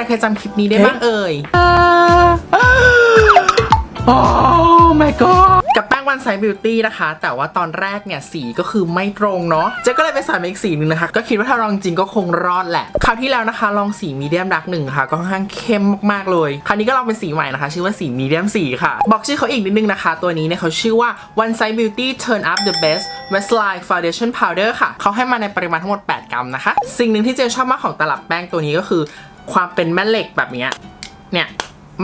รเคยจำคลิปนี้ได้บ้างเอ่ยโอ้ my god กับแป้งวันไซบิวตี้นะคะ แต่ว่าตอนแรกเนี่ยสีก็คือไม่ตรงเนาะ เจ๊ก็เลยไปใส่มาอีกสีหนึงนะคะ ก็คิดว่าถ้าลองจริงก็คงรอดแหละ คราวที่แล้วนะคะ ลองสีมีเดียมดักหนึ่งค่ะ ก็ค่อนข้างเข้มมากๆเลย คราวนี้ก็ลองเป็นสีใหม่นะคะ ชื่อว่าสีมีเดียมสีค่ะ บอกชื่อเขาอีกนิดนึงนะคะ ตัวนี้เนี่ยเขาชื่อว่า One Size Beauty Turn Up the Best Westline Foundation Powder ค่ะ เขาให้มาในปริมาณทั้งหมด 8 กรัมนะคะ สิ่งหนึ่งที่เจลชอบมากของตลับแป้งตัวนี้ก็คือ ความเป็นแม่เหล็กแบบเนี้ยเนี่ย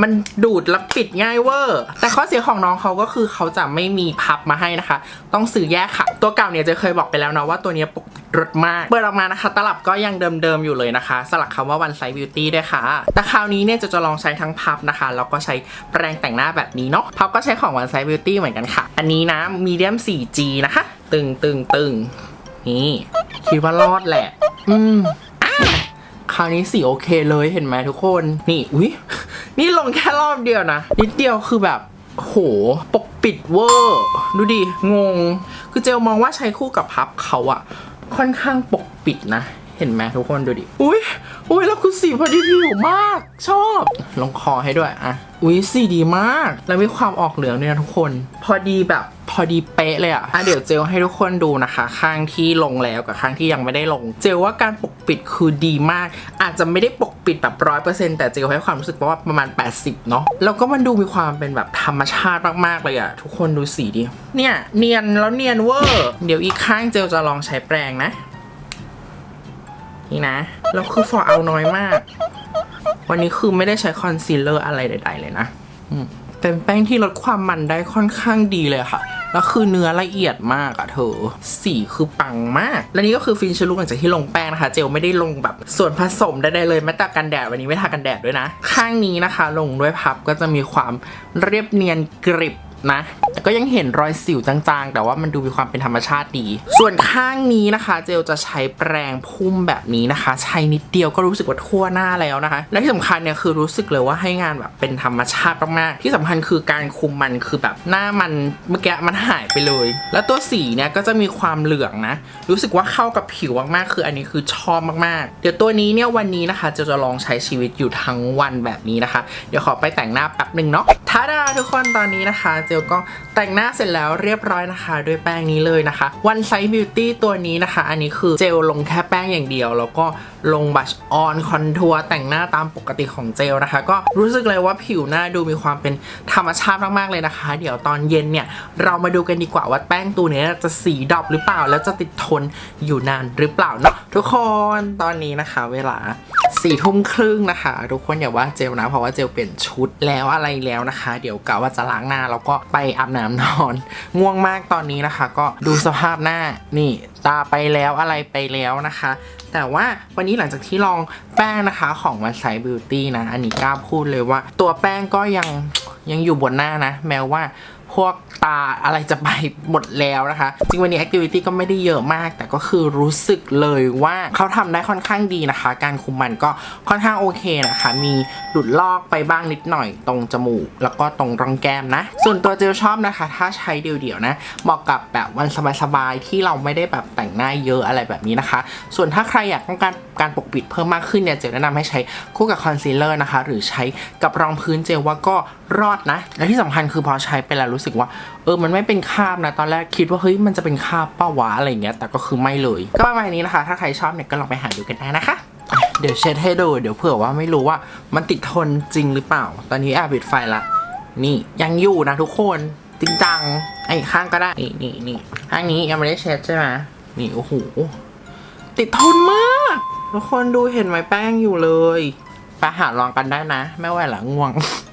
มันดูดแล้วปิดง่ายเวอร์ แต่ข้อเสียของน้องเขาก็คือเขาจะไม่มีพับมาให้นะคะ ต้องซื้อแยกค่ะ ตัวเก่าเนี่ยเจะเคยบอกไปแล้วเนาะว่าตัวนี้ปกติรสมาก เปิดออกมานะคะ ตลับก็ยังเดิมๆอยู่เลยนะคะ สลักคำว่า one size beauty ด้วยค่ะ แต่คราวนี้เนี่ยจะจะลองใช้ทั้งพับนะคะ แล้วก็ใช้แปรงแต่งหน้าแบบนี้เนาะ พับก็ใช้ของ one size beauty เหมือนกันค่ะ อันนี้นะ medium 4G นะคะ ตึงตึงตึงนี่ คิดว่ารอดแหละ อืม คราวนี้สีโอเคเลยเห็นไหมทุกคน นี่อุ้ยนี่ลงแค่รอบเดียวนะ นิดเดียวคือแบบโห ปกปิดเวอร์ ดูดิ งง คือเจลมองว่าใช้คู่กับพับเขาอะค่อนข้างปกปิดนะ เห็นไหมทุกคนดูดิ อุ้ยอุ้ยแล้วคือสีพอดีผิวมาก ชอบ ลงคอให้ด้วยอะอุ้ยสีดีมาก แล้วมีความออกเหลืองด้วยนะทุกคน พอดีแบบ พอดีเป๊ะเลยอะอะเดี๋ยวเจลให้ทุกคนดูนะคะ ข้างที่ลงแล้วกับข้างที่ยังไม่ได้ลง เจลว่าการปกปิดคือดีมาก อาจจะไม่ได้ปกปิดแบบร้อยเปอร์เซ็นต์แต่เจลให้ความรู้สึกว่าประมาณ 80 เนาะแล้วก็มันดูมีความเป็นแบบธรรมชาติมากๆเลยอะทุกคนดูสีดิเนี่ยเนียนแล้วเนียนเวอร์เดี๋ยวอีกข้างเจลจะลองใช้แปรงนะ นี่นะแล้วคือฟอเอาน้อยมาก วันนี้คือไม่ได้ใช้คอนซีลเลอร์อะไรใด ๆ เลยนะ อืม เป็นแป้งที่ลดความมันได้ค่อนข้างดีเลยค่ะ แล้วคือเนื้อละเอียดมากอะเธอ สีคือปังมาก และนี่ก็คือฟินชลุกหลังจากที่ลงแป้งนะคะ เจลไม่ได้ลงแบบส่วนผสมใดๆเลยแม้แต่กันแดดวันนี้ไม่ทากันแดดด้วยนะ ข้างนี้นะคะ ลงด้วยพับก็จะมีความเรียบเนียนกริบ นะ แต่ก็ยังเห็นรอยสิวจางๆ แต่ว่ามันดูมีความเป็นธรรมชาติดี ส่วนข้างนี้นะคะ เจลจะใช้แปรงพุ่มแบบนี้นะคะ ใช้นิดเดียวก็รู้สึกว่าทั่วหน้าแล้วนะคะ และที่สำคัญเนี่ยคือรู้สึกเลยว่าให้งานแบบเป็นธรรมชาติมากๆที่สำคัญคือการคุมมันคือแบบหน้ามันเมื่อกี้มันหายไปเลย แล้วตัวสีเนี่ยก็จะมีความเหลืองนะ รู้สึกว่าเข้ากับผิวมากๆ คืออันนี้คือชอบมากๆ เดี๋ยวตัวนี้เนี่ยวันนี้นะคะเจลจะลองใช้ชีวิตอยู่ทั้งวันแบบนี้นะคะ เดี๋ยวขอไปแต่งหน้าแป๊บหนึ่งเนาะท้าดาทุกคนตอนนี้นะคะเจลก็แต่งหน้าเสร็จแล้วเรียบร้อยนะคะด้วยแป้งนี้เลยนะคะ One Size Beauty ตัวนี้นะคะ อันนี้คือเจลลงแค่แป้งอย่างเดียว แล้วก็ลงบัชออนคอนทัวร์แต่งหน้าตามปกติของเจลนะคะ ก็รู้สึกเลยว่าผิวหน้าดูมีความเป็นธรรมชาติมากๆเลยนะคะ เดี๋ยวตอนเย็นเนี่ยเรามาดูกันดีกว่าว่าแป้งตัวนี้จะสีดำหรือเปล่า แล้วจะติดทนอยู่นานหรือเปล่าเนาะทุกคนตอนนี้นะคะ เวลา สี่ทุ่มครึ่งนะคะ ทุกคนอย่าว่าเจลนะ เพราะว่าเจลเปลี่ยนชุดแล้วอะไรแล้วนะคะ เดี๋ยวกะว่าจะล้างหน้าแล้วก็ไปอาบน้ำนอน ง่วงมากตอนนี้นะคะ ก็ดูสภาพหน้านี่ตาไปแล้วอะไรไปแล้วนะคะ แต่ว่าวันนี้หลังจากที่ลองแป้งนะคะของวันไซบิวตี้นะ อันนี้กล้าพูดเลยว่า ตัวแป้งก็ยังยังอยู่บนหน้านะ แม้ว่า พวกตาอะไรจะไปหมดแล้วนะคะ จริงวันนี้แอคทิวิตี้ก็ไม่ได้เยอะมาก แต่ก็คือรู้สึกเลยว่าเขาทำได้ค่อนข้างดีนะคะ การคุมมันก็ค่อนข้างโอเคนะคะ มีหลุดลอกไปบ้างนิดหน่อยตรงจมูก แล้วก็ตรงร่องแก้มนะ ส่วนตัวเจลชอบนะคะ ถ้าใช้เดี่ยวๆนะเหมาะกับแบบวันสบายๆที่เราไม่ได้แบบแต่งหน้าเยอะอะไรแบบนี้นะคะ ส่วนถ้าใครอยากต้องการการปกปิดเพิ่มมากขึ้นเนี่ยเจลแนะนำให้ใช้คู่กับคอนซีลเลอร์นะคะ หรือใช้กับรองพื้นเจลว่าก็รอดนะและที่สำคัญคือพอใช้ไปแล้วรู้สึกว่า เออมันไม่เป็นคาบนะตอนแรกคิดว่าเฮ้ยมันจะเป็นคาบป้าวะอะไรเงี้ยแต่ก็คือไม่เลย ก็ประมาณนี้นะคะ ถ้าใครชอบเนี่ยก็ลองไปหาดูกันได้นะคะเดี๋ยวเช็ดให้ดูเดี๋ยวเผื่อว่าไม่รู้ว่ามันติดทนจริงหรือเปล่า ตอนนี้แอบปิดไฟละนี่ยังอยู่นะทุกคนจริงจังไอ้ข้างก็ได้นี่นี่นี่ข้างนี้ยังไม่ได้เช็ดใช่ไหมนี่โอ้โหติดทนมากทุกคนดูเห็นไหมแป้งอยู่เลยไปหาลองกันได้นะ ไม่ไหวละง่วง